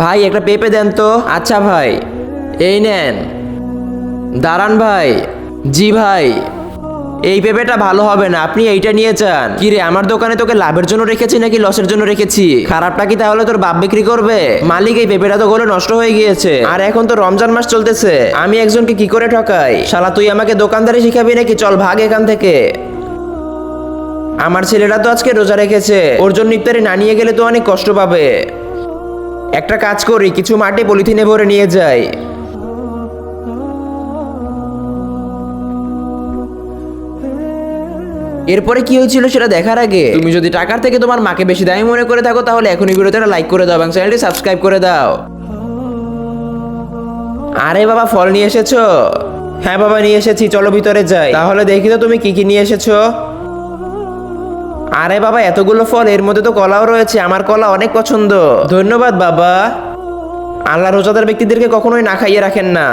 ভাই, একটা পেঁপে দেন তো। আচ্ছা ভাই, এই নেন। দাঁড়ান ভাই। জি ভাই, এই পেঁপেটা ভালো হবে না, আপনি এইটা নিয়ে চান কি রে আমার দোকানে তোকে লাভের জন্য রেখেছি নাকি লসের জন্য রেখেছি? খারাপটা কি তাহলে তোর বাপ বিক্রি করবে? মালিক, এই পেঁপেটা তো গলে নষ্ট হয়ে গিয়েছে। আর এখন তো রমজান মাস চলতেছে। আমি একজনকে কি করে ঠকাই? শালা, তুই আমাকে দোকানদারি শিখাবি নাকি? চল ভাগ এখান থেকে। আমার ছেলেটা তো আজকে রোজা রেখেছে। ওর জন্য ইফতারি না নিয়ে গেলে তো অনেক কষ্ট পাবে। একটা কাজ করি, কিছু মাটি পলিথিনে ভরে নিয়ে যাই। এরপরে কি হয়েছিল সেটা দেখার আগে? তুমি যদি টাকার থেকে তোমার মাকে বেশি দামি মনে করে থাকো, তাহলে এখনই ভিডিওতে একটা লাইক করে দাও এবং চ্যানেলটি সাবস্ক্রাইব করে দাও। আরে বাবা, ফল নিয়ে এসেছ? হ্যাঁ বাবা, নিয়ে এসেছি, চলো ভিতরে যাই। তাহলে দেখি তো তুমি কি কি নিয়ে এসেছ। আরে বাবা, এতগুলো ফল, এর মধ্যে তো কলাও রয়েছে, আমার কলা অনেক পছন্দ। ধন্যবাদ বাবা। আল্লাহ রোজাদার ব্যক্তিদেরকে কখনোই না খাইয়ে রাখেন না।